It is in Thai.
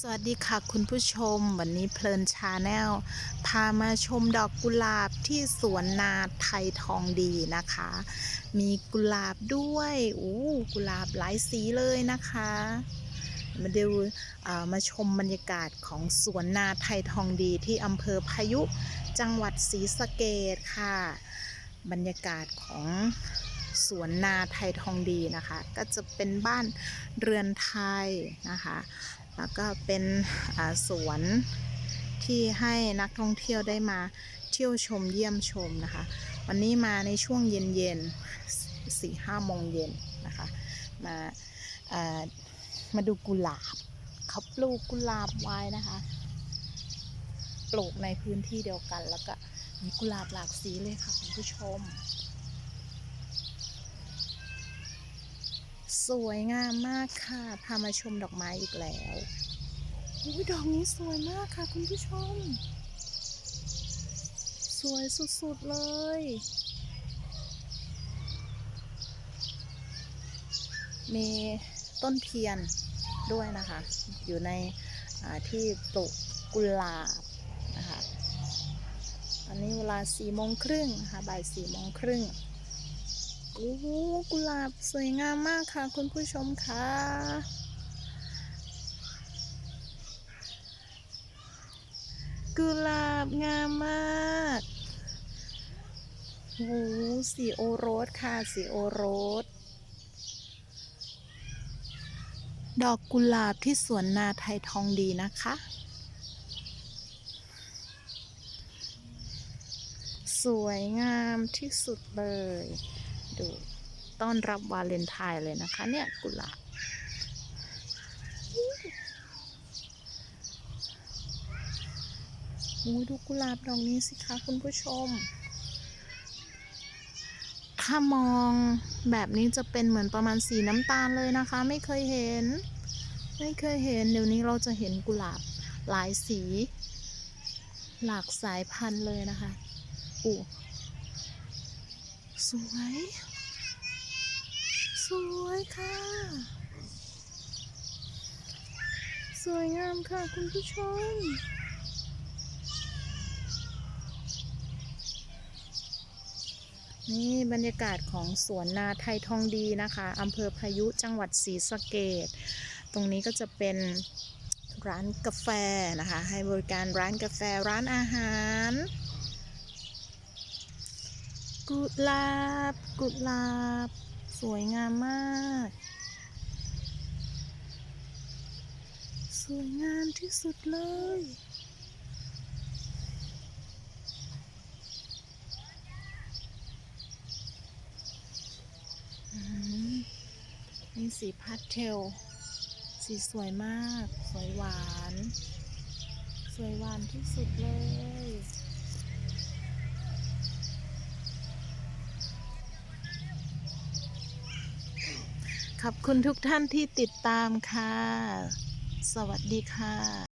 สวัสดีค่ะคุณผู้ชม วันนี้เพลินชาแนลพามาชมดอกกุหลาบที่สวนนาไทยทองดีนะคะ มีกุหลาบด้วยอู้กุหลาบหลายสีเลยนะคะ มาดูเอ่อมาชมบรรยากาศของสวนนาไทยทองดีที่อำเภอพายุจังหวัดศรีสะเกดค่ะ บรรยากาศของ สวนนาไทยทองดีนะคะ ก็จะเป็นบ้านเรือนไทยนะคะ แล้วก็เป็นสวนที่ให้นักท่องเที่ยวได้มาเที่ยวชมเยี่ยมชมนะคะ วันนี้มาในช่วงเย็นๆสี่ห้าโมงเย็นนะคะ มาามาดูกุหลาบเขาปลูกกุหลาบไว้นะคะปลูกในพื้นที่เดียวกันแล้วก็มีกุหลาบหลากสีเลยค่ะคุณผู้ชม สวยงามมากค่ะ พามาชมดอกไม้อีกแล้วอุ้ยดอกนี้สวยมากค่ะคุณผู้ชม สวยสุดๆเลย มีต้นเทียนด้วยนะคะ อยู่ในที่ปลูกกุหลาบนะคะ อันนี้เวลาสี่โมงครึ่งนะคะบ่ายสี่โมงครึ่ง โอ้โกุหลาบสวยงามมากค่ะ คุณผู้ชมคะกุหลาบงามมากโอ้โหสีโอโรสค่ะสีโอโรส ดอกกุหลาบที่สวนนาไทยทองดีนะคะ สวยงามที่สุดเลย ดูต้อนรับวาเลนไทน์เลยนะคะ เนี่ยกุหลาบอุ้ยดูกุหลาบดอกนี้สิคะคุณผู้ชม ถ้ามองแบบนี้จะเป็นเหมือนประมาณสีน้ำตาลเลยนะคะ ไม่เคยเห็น ไม่เคยเห็น เดี๋ยวนี้เราจะเห็นกุหลาบหลายสี หลากสายพันธุ์เลยนะคะอู้ สวย สวยค่ะ สวยงามค่ะคุณผู้ชมนี่บรรยากาศของสวนนาไทยทองดีนะคะอำเภอพายุจังหวัดศรีสะเกดตรงนี้ก็จะเป็นร้านกาแฟนะคะ ให้บริการร้านกาแฟร้านอาหาร กุหลาบ กุหลาบ สวยงามมาก สวยงามที่สุดเลยมนี่สีพาสเทล สีสวยมาก สวยหวาน สวยหวานที่สุดเลย ขอบคุณทุกท่านที่ติดตามค่ะ สวัสดีค่ะ